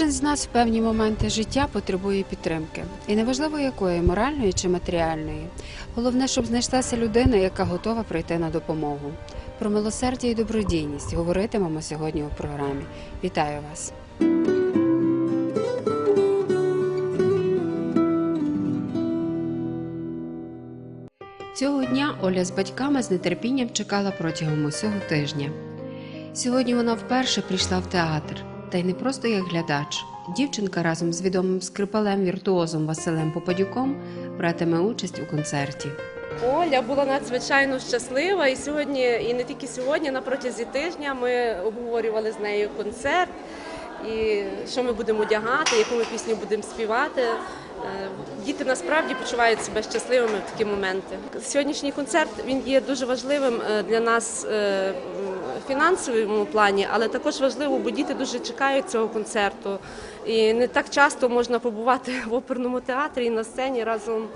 Кожен з нас в певні моменти життя потребує підтримки, і неважливо якої моральної чи матеріальної. Головне, щоб знайшлася людина, яка готова прийти на допомогу. Про милосердя і добродійність говоритимемо сьогодні у програмі. Вітаю вас! Цього дня Оля з батьками з нетерпінням чекала протягом усього тижня. Сьогодні вона вперше прийшла в театр, та й не просто як глядач. Дівчинка разом з відомим скрипалем віртуозом Василем Попадюком братиме участь у концерті. Оля була надзвичайно щаслива, і сьогодні, і не тільки сьогодні, на протязі тижня ми обговорювали з нею концерт, і що ми будемо одягати, яку ми пісню будемо співати. Е, Діти насправді почувають себе щасливими в такі моменти. Сьогоднішній концерт він є дуже важливим е, для нас е, фінансовому плані, але також важливо, бо діти дуже чекають цього концерту. І не так часто можна побувати в оперному театрі і на сцені разом е,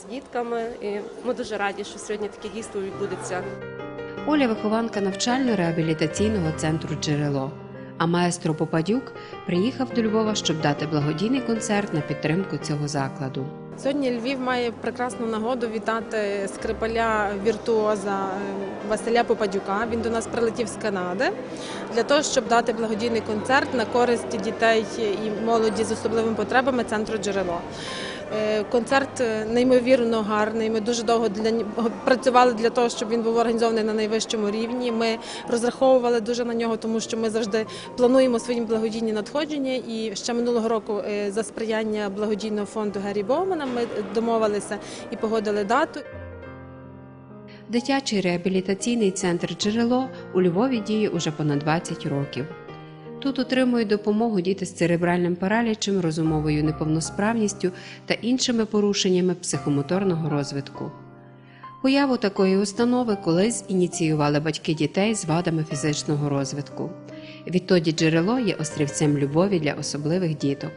з дітками. І ми дуже раді, що сьогодні таке дійство відбудеться. Оля вихованка навчально-реабілітаційного центру Джерело. А маестро Попадюк приїхав до Львова, щоб дати благодійний концерт на підтримку цього закладу. Сьогодні Львів має прекрасну нагоду вітати скрипаля віртуоза е, Василя Попадюка. Він до нас прилетів з Канади для того, щоб дати благодійний концерт на користь дітей і молоді з особливими потребами центру джерело. Е, Концерт е, неймовірно гарний. Ми дуже довго для працювали для того, щоб він був організований на найвищому рівні. Ми розраховували дуже на нього, тому що ми завжди плануємо свої благодійні надходження. І ще минулого року е, за сприяння благодійного фонду Гері Боумана ми домовилися і погодили дату. Дитячий реабілітаційний центр Джерело у Львові діє уже понад 20 років. Тут отримують допомогу діти з церебральним паралічем, розумовою неповносправністю та іншими порушеннями психомоторного розвитку. Появу такої установи колись ініціювали батьки дітей з вадами фізичного розвитку. Відтоді джерело є острівцем любові для особливих діток.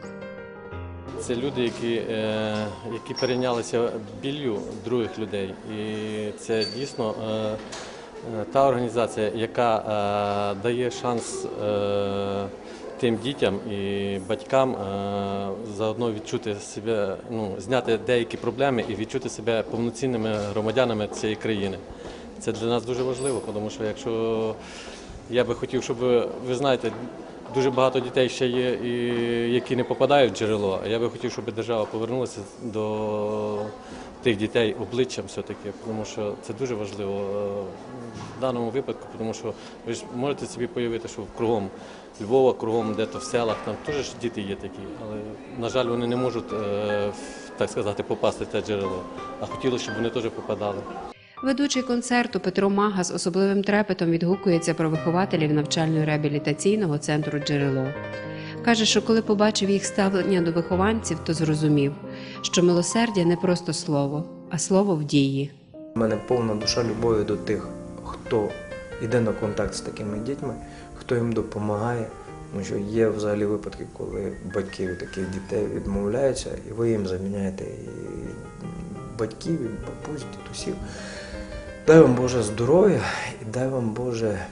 Це люди, які, е, які перейнялися біллю других людей. І це дійсно е, та організація, яка е, дає шанс е, тим дітям і батькам е, заодно відчути себе, ну, зняти деякі проблеми і відчути себе повноцінними громадянами цієї країни. Це для нас дуже важливо, тому що якщо я би хотів, щоб ви знаєте, дуже багато дітей ще є, які не попадають в джерело. Я би хотів, щоб держава повернулася до тих дітей обличчям все-таки, тому що це дуже важливо е, в даному випадку, тому що ви ж можете собі уявити, що кругом Львова, кругом де-то в селах, там теж діти є такі, але, на жаль, вони не можуть, е, так сказати, попасти в те джерело. А хотілося, щоб вони теж попадали. Ведучий концерту Петро Мага з особливим трепетом відгукується про вихователів навчально-реабілітаційного центру Джерело. Каже, що коли побачив їх ставлення до вихованців, то зрозумів, що милосердя не просто слово, а слово в дії. У мене повна душа любові до тих, хто йде на контакт з такими дітьми, хто їм допомагає. Тому що є взагалі випадки, коли батьки від таких дітей відмовляються, і ви їм заміняєте і батьків, і бабусь, дідусів. Дай вам Боже здоров'я і дай вам Боже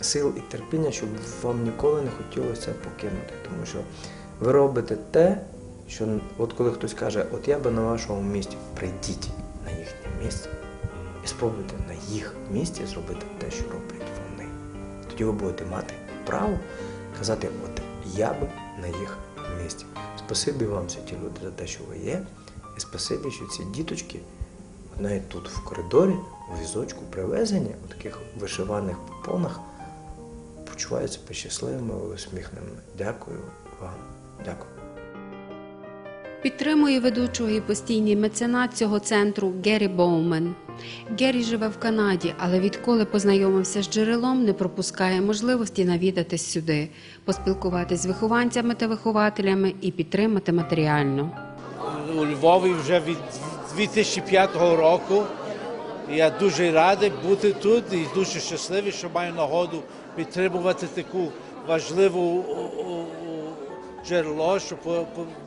сил і терпіння, щоб вам ніколи не хотілося покинути. Тому що ви робите те, що от коли хтось каже, от я би на вашому місці, прийдіть на їхнє місце і спробуйте на їх місці зробити те, що роблять вони. Тоді ви будете мати право казати, от я би на їх місці. Спасибі вам, святі люди, за те, що ви є, і спасибі, що ці діточки навіть тут в коридорі, у візочку привезені, у таких вишиваних попонах, почуваються себе щасливими і усміхненими. Дякую вам. Дякую. Підтримує ведучого і постійний меценат цього центру Геррі Боумен. Геррі живе в Канаді, але відколи познайомився з джерелом, не пропускає можливості навідатись сюди, поспілкуватись з вихованцями та вихователями і підтримати матеріально. у Львові вже від 2005 року. Я дуже радий бути тут і дуже щасливий, що маю нагоду підтримувати таку важливу джерело, що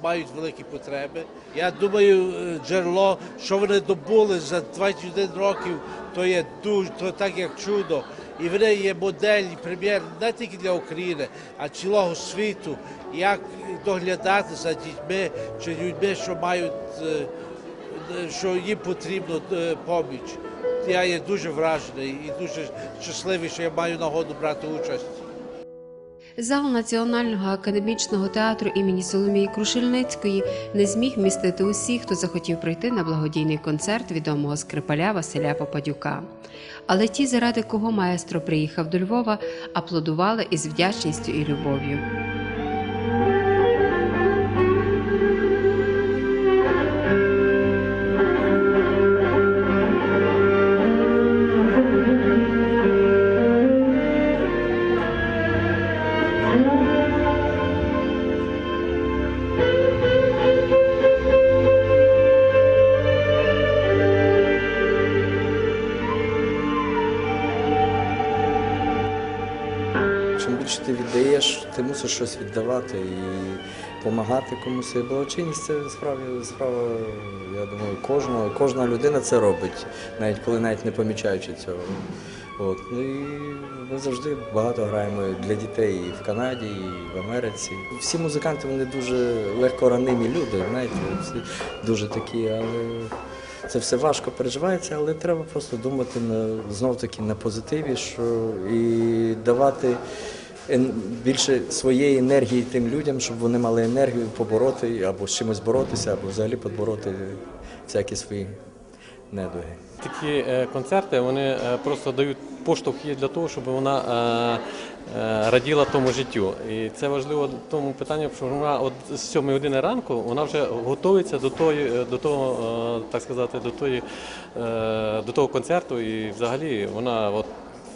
мають великі потреби. Я думаю, е, джерело, що вони добули за 21 років, то є дуже то так як чудо. І вони є модель, і примір не тільки для України, а цілого світу, як доглядати за дітьми чи людьми, що мають, е, що їм потрібно е, поміч. Я є дуже вражений і дуже щасливий, що я маю нагоду брати участь. Зал Національного академічного театру імені Соломії Крушельницької не зміг вмістити усіх, хто захотів прийти на благодійний концерт відомого скрипаля Василя Попадюка. Але ті, заради кого маестро приїхав до Львова, аплодували із вдячністю і любов'ю. Мусиш щось віддавати і допомагати комусь. І благочинність це справа, справа, я думаю, кожного. Кожна людина це робить, навіть коли навіть не помічаючи цього. От. Ну і ми завжди багато граємо для дітей і в Канаді, і в Америці. Всі музиканти вони дуже легко ранимі люди, знаєте, всі дуже такі, але це все важко переживається, але треба просто думати на знов таки на позитиві, що і давати більше своєї енергії тим людям, щоб вони мали енергію побороти або з чимось боротися, або взагалі подбороти всякі свої недуги. Такі е, концерти вони е, просто дають поштовх для того, щоб вона е, раділа тому життю. І це важливо тому питанні, що вона от з 7 години ранку вона вже готується до тої, до того, так сказати, до тої, до того концерту, і взагалі вона от.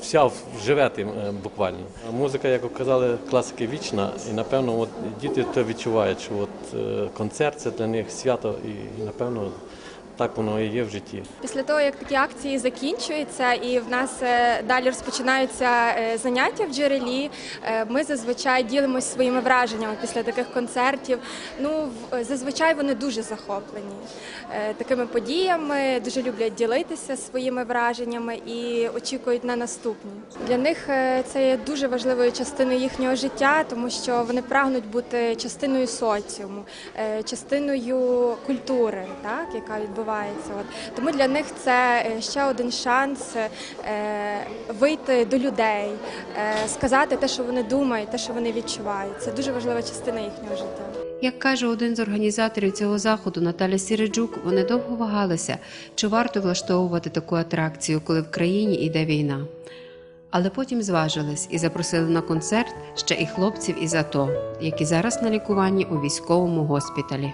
Вся живе тим е, буквально. Музика, як казали, класики вічна, і напевно, от діти то відчувають, що от е, концерт це для них свято, і напевно так воно і є в житті. Після того, як такі акції закінчуються і в нас е, далі розпочинаються е, заняття в джерелі, е, ми зазвичай ділимося своїми враженнями після таких концертів. Ну, зазвичай вони дуже захоплені такими подіями, дуже люблять ділитися своїми враженнями і очікують на наступні. Для них це є дуже важливою частиною їхнього життя, тому що вони прагнуть бути частиною соціуму, частиною культури, так, яка відбувається. От. Тому для них це е, ще один шанс е, вийти до людей, е, сказати те, що вони думають, те, що вони відчувають. Це дуже важлива частина їхнього життя. Як каже один з організаторів цього заходу Наталя Сіриджук, вони довго вагалися, чи варто влаштовувати таку атракцію, коли в країні йде війна. Але потім зважились і запросили на концерт ще і хлопців із АТО, які зараз на лікуванні у військовому госпіталі.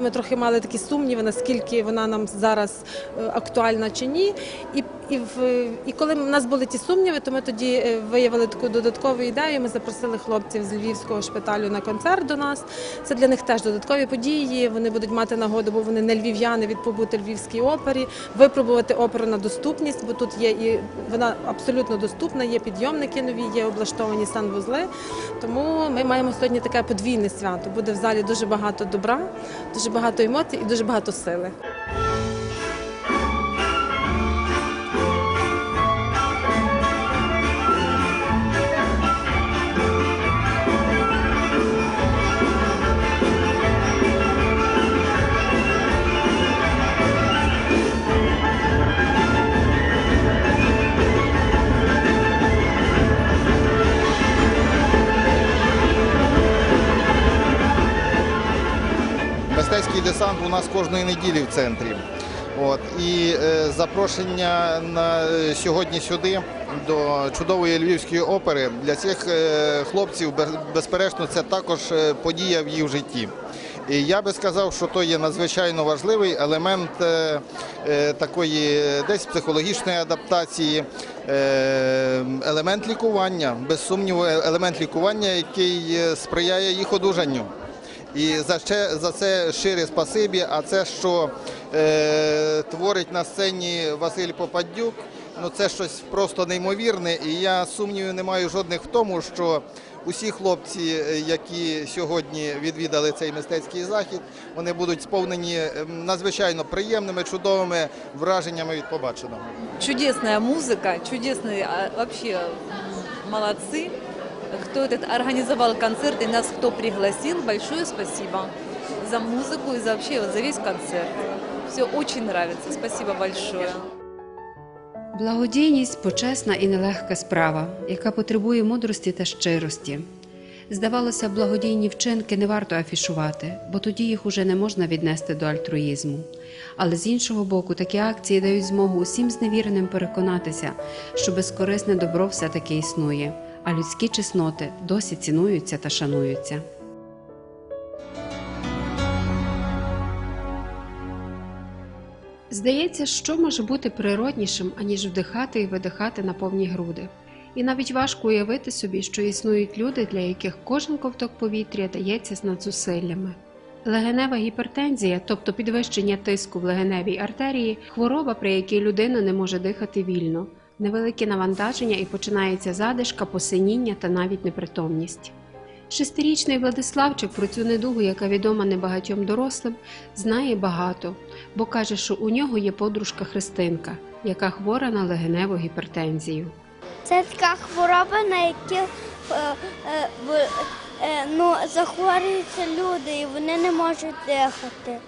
Ми трохи мали такі сумніви, наскільки вона нам зараз е, актуальна чи ні. І, і, в, і коли в нас були ті сумніви, то ми тоді е, виявили таку додаткову ідею. Ми запросили хлопців з львівського шпиталю на концерт до нас. Це для них теж додаткові події. Вони будуть мати нагоду, бо вони не львів'яни від побути львівській опері, випробувати оперу на доступність, бо тут є і вона абсолютно доступна. Є підйомники нові, є облаштовані санвузли. Тому ми маємо сьогодні таке подвійне свято. Буде в залі дуже багато добра, дуже багато емоцій і дуже багато сили. Мистецький десант у нас кожної неділі в центрі. От і е, запрошення на е, сьогодні сюди до чудової львівської опери для цих е, хлопців безперечно це також е, подія в їх житті. І я би сказав, що то є надзвичайно важливий елемент е, е, такої десь психологічної адаптації, е, елемент лікування, без сумніву, елемент лікування, який сприяє їх одужанню. І за, ще, за це щире спасибі. А це, що е, творить на сцені Василь Попадюк, ну це щось просто неймовірне. І я сумнівів не маю жодних в тому, що усі хлопці, е, які сьогодні відвідали цей мистецький захід, вони будуть сповнені ем, надзвичайно приємними, чудовими враженнями від побаченого. чудесная музыка, чудесные а, вообще м, молодцы. Кто этот организовал концерт и нас кто пригласил, большое спасибо за музыку и за вообще вот за весь концерт. Все очень нравится. Спасибо большое. Благодійність почесна і нелегка справа, яка потребує мудрості та щирості. Здавалося, благодійні вчинки не варто афішувати, бо тоді їх уже не можна віднести до альтруїзму. Але з іншого боку, такі акції дають змогу усім зневіреним переконатися, що безкорисне добро все-таки існує, а людські чесноти досі цінуються та шануються. Здається, що може бути природнішим, аніж вдихати і видихати на повні груди. І навіть важко уявити собі, що існують люди, для яких кожен ковток повітря дається з надзусиллями. Легенева гіпертензія, тобто підвищення тиску в легеневій артерії, хвороба, при якій людина не може дихати вільно, невелике навантаження і починається задишка, посиніння та навіть непритомність. Шестирічний Владиславчик про цю недугу, яка відома небагатьом дорослим, знає багато, бо каже, що у нього є подружка Христинка, яка хвора на легеневу гіпертензію. Це така хвороба, на які е, е, е, ну, захворюються люди і вони не можуть дихати.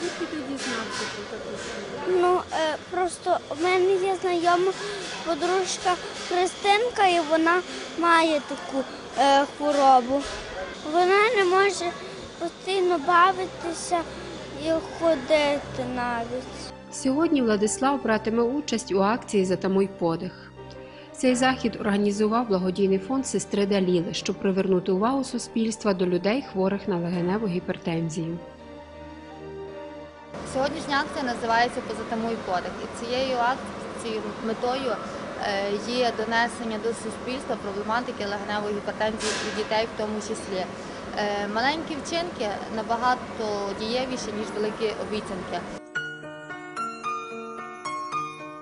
Звідки ти дізнався про таку Ну, е, просто в мене є знайома подружка Христинка, і вона має таку е, хворобу. Вона не може постійно бавитися і ходити навіть. Сьогодні Владислав братиме участь у акції Затамуй подих. Цей захід організував благодійний фонд сестри Даліли, щоб привернути увагу суспільства до людей, хворих на легеневу гіпертензію. Сьогоднішня акція називається Позатамуй подих. І цією акцією метою е, є донесення до суспільства проблематики легеневої гіпертензії у дітей в тому числі. Е, Маленькі вчинки набагато дієвіші, ніж великі обіцянки.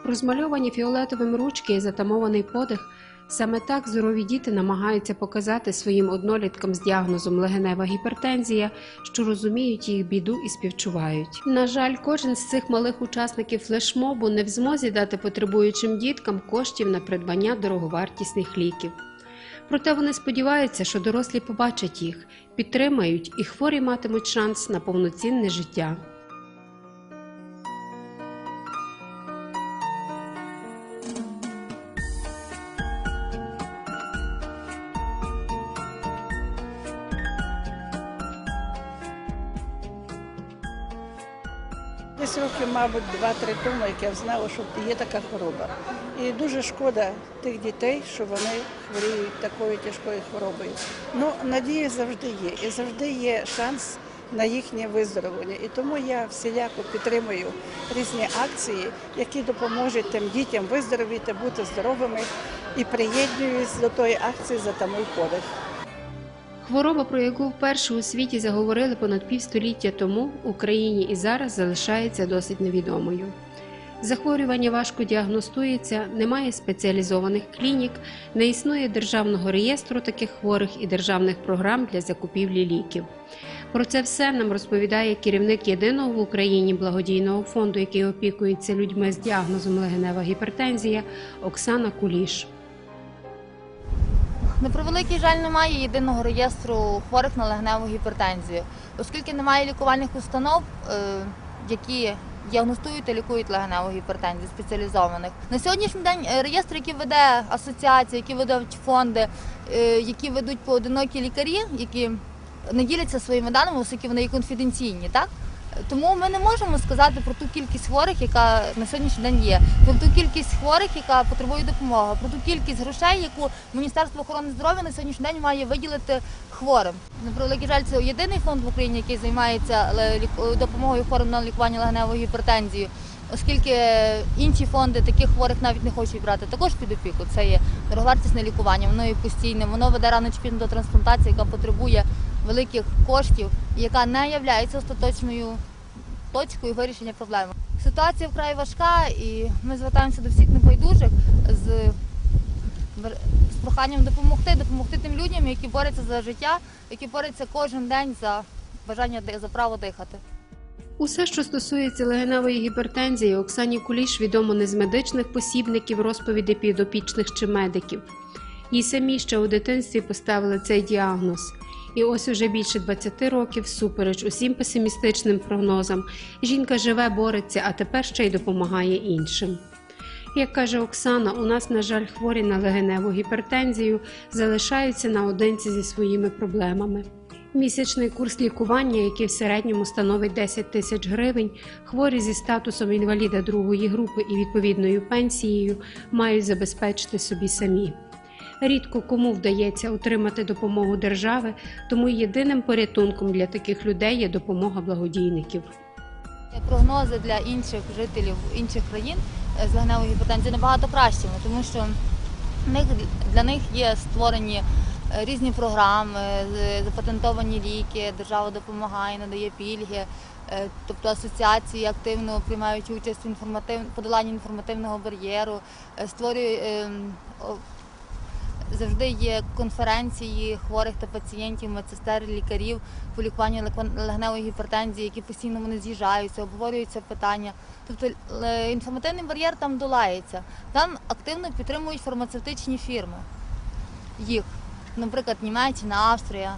Розмальовані фіолетовим ручки і затамований подих саме так здорові діти намагаються показати своїм одноліткам з діагнозом легенева гіпертензія, що розуміють їх біду і співчувають. На жаль, кожен з цих малих учасників флешмобу не в змозі дати потребуючим діткам коштів на придбання дороговартісних ліків. Проте вони сподіваються, що дорослі побачать їх, підтримають і хворі матимуть шанс на повноцінне життя. Десь років, мабуть, два-три тому, як я знала, що є така хвороба. І дуже шкода тих дітей, що вони хворіють такою тяжкою хворобою. Ну, надія завжди є, і завжди є шанс на їхнє виздоровлення. І тому я всіляко підтримую різні акції, які допоможуть тим дітям виздоровіти, бути здоровими і приєднуюсь до тої акції за тамуй подих. Хвороба, про яку вперше у світі заговорили понад півстоліття тому, в Україні і зараз залишається досить невідомою. Захворювання важко діагностується, немає спеціалізованих клінік, не існує державного реєстру таких хворих і державних програм для закупівлі ліків. Про це все нам розповідає керівник єдиного в Україні благодійного фонду, який опікується людьми з діагнозом легенева гіпертензія Оксана Куліш. На превеликий жаль, немає єдиного реєстру хворих на легеневу гіпертензію, оскільки немає лікувальних установ, е, які діагностують та лікують легеневу гіпертензію спеціалізованих. На сьогоднішній день е, реєстр, який веде асоціація, які ведуть фонди, е, які ведуть поодинокі лікарі, які не діляться своїми даними, оскільки вони є конфіденційні, так? Тому ми не можемо сказати про ту кількість хворих, яка на сьогоднішній день є, про ту кількість хворих, яка потребує допомоги, про ту кількість грошей, яку Міністерство охорони здоров'я на сьогоднішній день має виділити хворим. На превеликий жаль, це єдиний фонд в Україні, який займається допомогою хворим на лікування легеневої гіпертензії. Оскільки інші фонди таких хворих навіть не хочуть брати також під опіку. Це є дороговартісне лікування, воно є постійним, воно веде рано чи пізно до трансплантації, яка потребує великих коштів, яка не є остаточною точкою вирішення проблеми. Ситуація вкрай важка, і ми звертаємося до всіх небайдужих. з, з проханням допомогти, допомогти тим людям, які борються за життя, які борються кожен день за бажання за право дихати. Усе, що стосується легеневої гіпертензії, Оксані Куліш відомо не з медичних посібників, розповіді підопічних чи медиків. Їй самі ще у дитинстві поставили цей діагноз. І ось уже більше 20 років, всупереч усім песимістичним прогнозам, жінка живе, бореться, а тепер ще й допомагає іншим. Як каже Оксана, у нас, на жаль, хворі на легеневу гіпертензію залишаються наодинці зі своїми проблемами. Місячний курс лікування, який в середньому становить 10 тисяч гривень, хворі зі статусом інваліда другої групи і відповідною пенсією мають забезпечити собі самі. Рідко кому вдається отримати допомогу держави, тому єдиним порятунком для таких людей є допомога благодійників. Прогнози для інших жителів інших країн е, з легеневою гіпертензією набагато кращими, тому що для них є створені е, різні програми, запатентовані ліки, держава допомагає, надає пільги. е, Тобто асоціації активно приймають участь в інформатив... подоланні інформативного бар'єру, створює ем, завжди є конференції хворих та пацієнтів, медсестер, лікарів по лікуванню легеневої гіпертензії, які постійно вони з'їжджаються, обговорюються питання. Тобто е, інформативний бар'єр там долається. Там активно підтримують фармацевтичні фірми. Їх, наприклад, Німеччина, Австрія.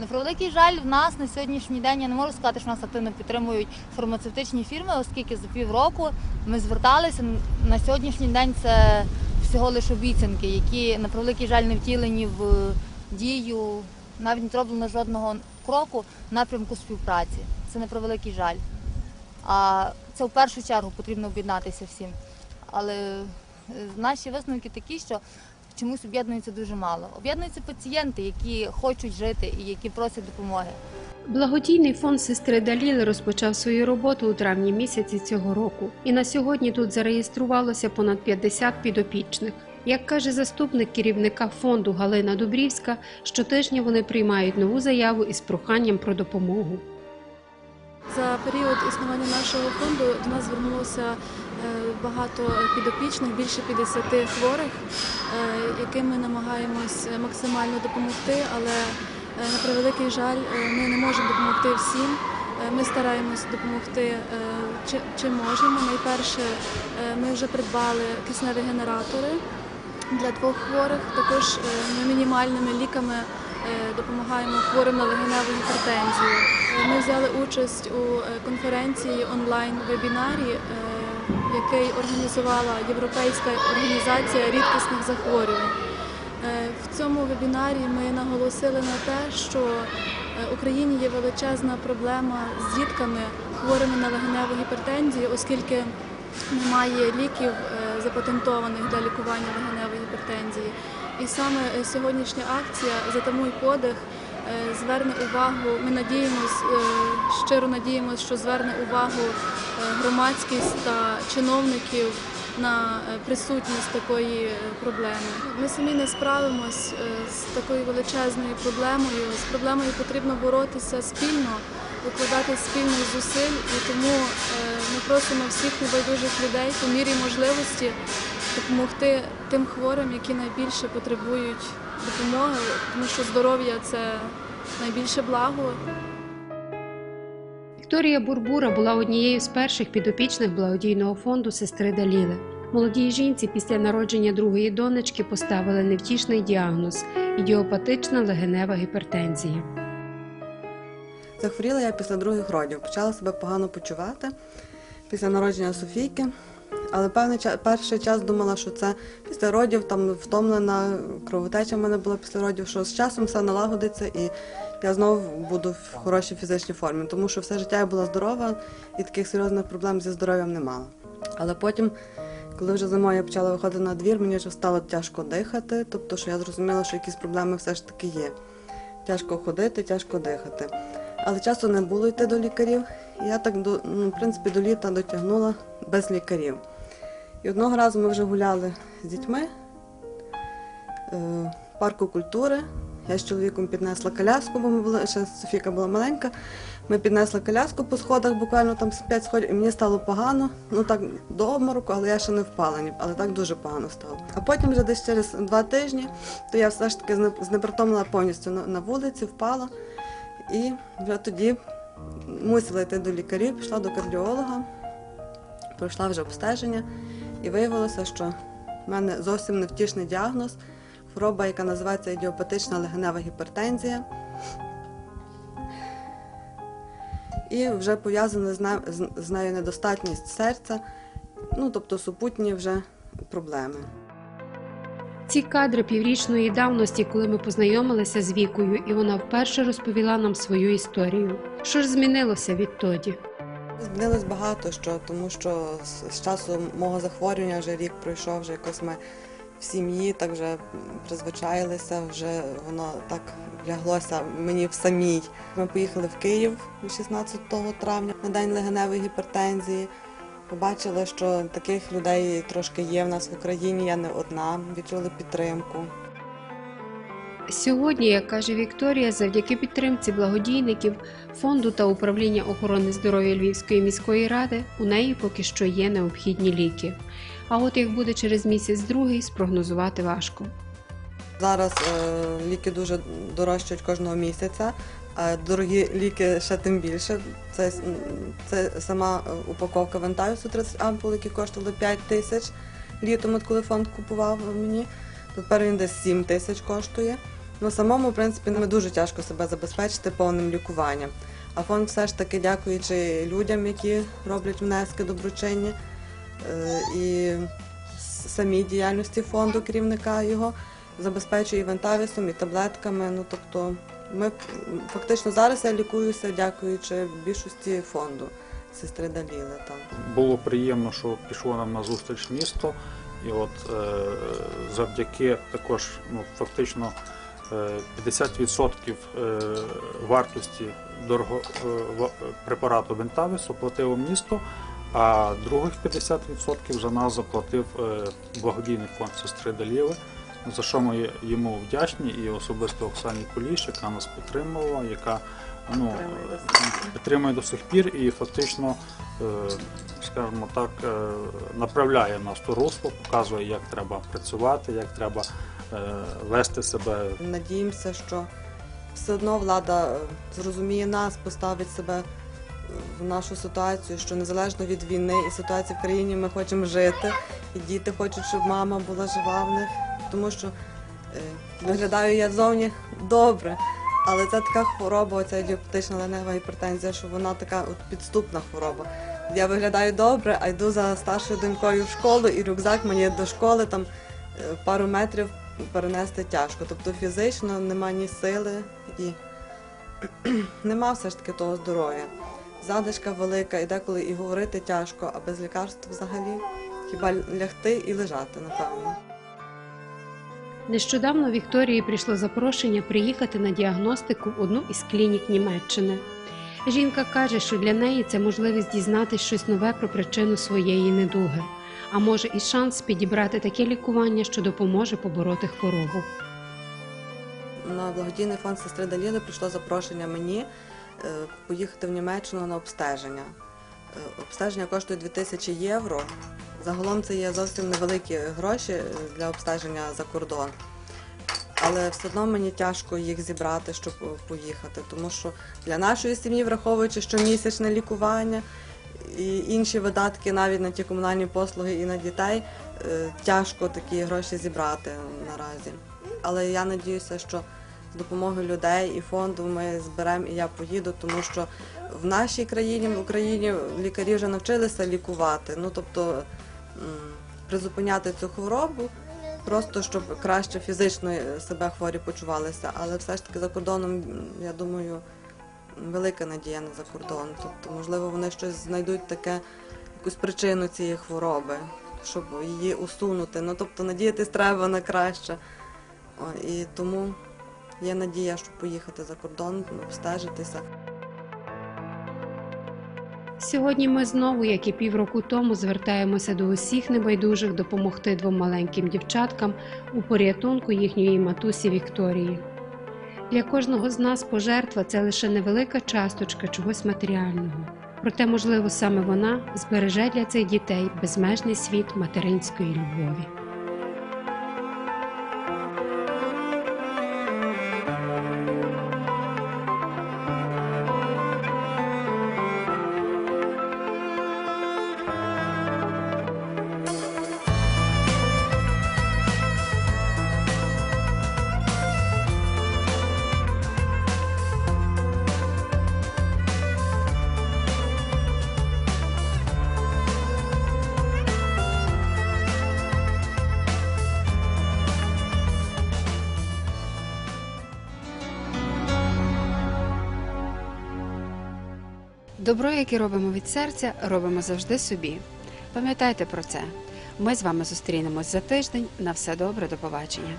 На превеликий жаль, в нас на сьогоднішній день я не можу сказати, що нас активно підтримують фармацевтичні фірми, оскільки за півроку ми зверталися. На сьогоднішній день це всього лише обіцянки, які на превеликий жаль не втілені в дію, навіть не зроблено жодного кроку в напрямку співпраці. Це на превеликий жаль. А це в першу чергу потрібно об'єднатися всім. Але е, наші висновки такі, що чомусь об'єднується дуже мало. Об'єднуються пацієнти, які хочуть жити і які просять допомоги. Благодійний фонд сестри Даліли розпочав свою роботу у травні місяці цього року, і на сьогодні тут зареєструвалося понад 50 підопічних. Як каже заступник керівника фонду Галина Дубрівська, щотижня вони приймають нову заяву із проханням про допомогу. За період існування нашого фонду до нас звернулося е, багато підопічних, більше 50 хворих, е, яким ми намагаємось максимально допомогти, але е, на превеликий жаль, е, ми не можемо допомогти всім. Е, Ми стараємось допомогти е, чи- можемо. Найперше, е, ми вже придбали кисневі генератори для двох хворих. Також е, ми мінімальними ліками е, допомагаємо хворим на легеневу гіпертензію. Е, Ми взяли участь у е, конференції онлайн-вебінарі, е, який організувала Європейська організація рідкісних захворювань. Цьому вебінарі ми наголосили на те, що е, в Україні є величезна проблема з дітками, хворими на легеневу гіпертензію, оскільки немає ліків е, запатентованих для лікування легеневої гіпертензії. І саме е, сьогоднішня акція Затамуй подих зверне увагу. Ми надіємось, е, щиро надіємось, що зверне увагу громадськість та чиновників на е, присутність такої е, проблеми. Ми самі не справимось е, з такою величезною проблемою. З проблемою потрібно боротися спільно, викладати спільних зусиль, і тому ми просимо всіх небайдужих людей по мірі можливості допомогти тим хворим, які найбільше потребують допомоги, тому що здоров'я це найбільше благо. Вікторія Бурбура була однією з перших підопічних благодійного фонду сестри Даліли. Молодій жінці після народження другої донечки поставили невтішний діагноз ідіопатична легенева гіпертензія. Захворіла я після других родів. Почала себе погано почувати після народження Софійки. Але певний час, перший час думала, що це після родів, там втомлена кровотеча в мене була після родів, що з часом все налагодиться і я знову буду в хорошій фізичній формі, тому що все життя я була здорова і таких серйозних проблем зі здоров'ям не мала. Але потім, коли вже зимою я почала виходити на двір, мені вже стало тяжко дихати, тобто що я зрозуміла, що якісь проблеми все ж таки є. Тяжко ходити, тяжко дихати. Але часу не було йти до лікарів. І я так до ну, в принципі до літа дотягнула без лікарів. І одного разу ми вже гуляли з дітьми е, парку культури, Я з чоловіком піднесла коляску, бо ми були, ще Софіка була маленька. Ми піднесли коляску по сходах, буквально там з п'ять сходів, і мені стало погано. Ну так до обмороку, але я ще не впала, але так дуже погано стало. А потім вже десь через два тижні, то я все ж таки зне- знепритомила повністю на вулиці, впала. І вже тоді мусила йти до лікарів, пішла до кардіолога, пройшла вже обстеження, і виявилося, що в мене зовсім невтішний діагноз, хвороба, яка називається ідіопатична легенева гіпертензія. І вже пов'язана з, не- з- з нею недостатність серця, ну тобто супутні вже проблеми. Ці кадри піврічної давності, коли ми познайомилися з Вікою, і вона вперше розповіла нам свою історію. Що ж змінилося відтоді? Змінилось багато що, тому що з часу мого захворювання вже рік пройшов, вже якось ми в сім'ї так вже призвичаїлися, вже воно так ляглося мені в самій. Ми поїхали в Київ 16 травня на день легеневої гіпертензії. Побачили, що таких людей трошки є в нас в Україні, я не одна, відчули підтримку. Сьогодні, як каже Вікторія, завдяки підтримці благодійників, фонду та управління охорони здоров'я Львівської міської ради у неї поки що є необхідні ліки. А от як буде через місяць-другий, спрогнозувати важко. Зараз е, ліки дуже дорожчають кожного місяця, а дорогі ліки ще тим більше. Це, це сама е, упаковка Вентаюсу 30 ампул, які коштували 5 тисяч літом, от коли фонд купував мені. Тепер він десь 7 тисяч коштує. Ну, самому, в принципі, не дуже тяжко себе забезпечити повним лікуванням. А фонд все ж таки, дякуючи людям, які роблять внески доброчинні, е, і самій діяльності фонду, керівника його, забезпечує і вентавісом, і таблетками. Ну тобто, ми фактично зараз я лікуюся, дякуючи більшості фонду сестри Даліли. Там. Було приємно, що пішло нам на зустріч місто, і от е, завдяки також ну, фактично е, 50% е, вартості дорого, е, препарату Вентавісу платило місто, а других 50% за нас заплатив е, благодійний фонд сестри Даліли. За що ми йому вдячні, і особисто Оксані Куліш, яка нас підтримувала, яка ну, підтримує до сих пір і фактично, е, скажімо так, е, направляє нас то русло, показує, як треба працювати, як треба е, вести себе. Надіємося, що все одно влада зрозуміє нас, поставить себе в нашу ситуацію, що незалежно від війни і ситуації в країні ми хочемо жити, і діти хочуть, щоб мама була жива в них, тому що виглядаю я зовні добре. Але це така хвороба, оця ідіопатична ленева гіпертензія, що вона така от підступна хвороба. Я виглядаю добре, а йду за старшою донькою в школу, і рюкзак мені до школи там е, пару метрів перенести тяжко. Тобто фізично нема ні сили і нема все ж таки того здоров'я. Задишка велика, і деколи і говорити тяжко, а без лікарств взагалі хіба лягти і лежати, напевно. Нещодавно Вікторії прийшло запрошення приїхати на діагностику в одну із клінік Німеччини. Жінка каже, що для неї це можливість дізнатися щось нове про причину своєї недуги, а може і шанс підібрати таке лікування, що допоможе побороти хворобу. На благодійний фонд сестри Даліли прийшло запрошення мені е, поїхати в Німеччину на обстеження. Е, Обстеження коштує 2000 євро. Загалом це є зовсім невеликі гроші е, для обстеження за кордон. Але все одно мені тяжко їх зібрати, щоб е, поїхати, тому що для нашої сім'ї, враховуючи щомісячне лікування і інші видатки навіть на ті комунальні послуги і на дітей, е, тяжко такі гроші зібрати наразі. Але я надіюся, що з допомогою людей і фонду ми зберемо і я поїду, тому що в нашій країні, в Україні лікарі вже навчилися лікувати. Ну тобто призупиняти цю хворобу, просто щоб краще фізично себе хворі почувалися. Але все ж таки за кордоном, я думаю, велика надія на за кордон. Тобто, можливо, вони щось знайдуть таке, якусь причину цієї хвороби, щоб її усунути. Ну тобто надіятись треба на краще. І тому є надія, щоб поїхати за кордон, обстежитися. Сьогодні ми знову, як і півроку тому, звертаємося до усіх небайдужих допомогти двом маленьким дівчаткам у порятунку їхньої матусі Вікторії. Для кожного з нас пожертва це лише невелика часточка чогось матеріального. Проте, можливо, саме вона збереже для цих дітей безмежний світ материнської любові. Добро, яке робимо від серця, робимо завжди собі. Пам'ятайте про це. Ми з вами зустрінемось за тиждень. На все добре, до побачення.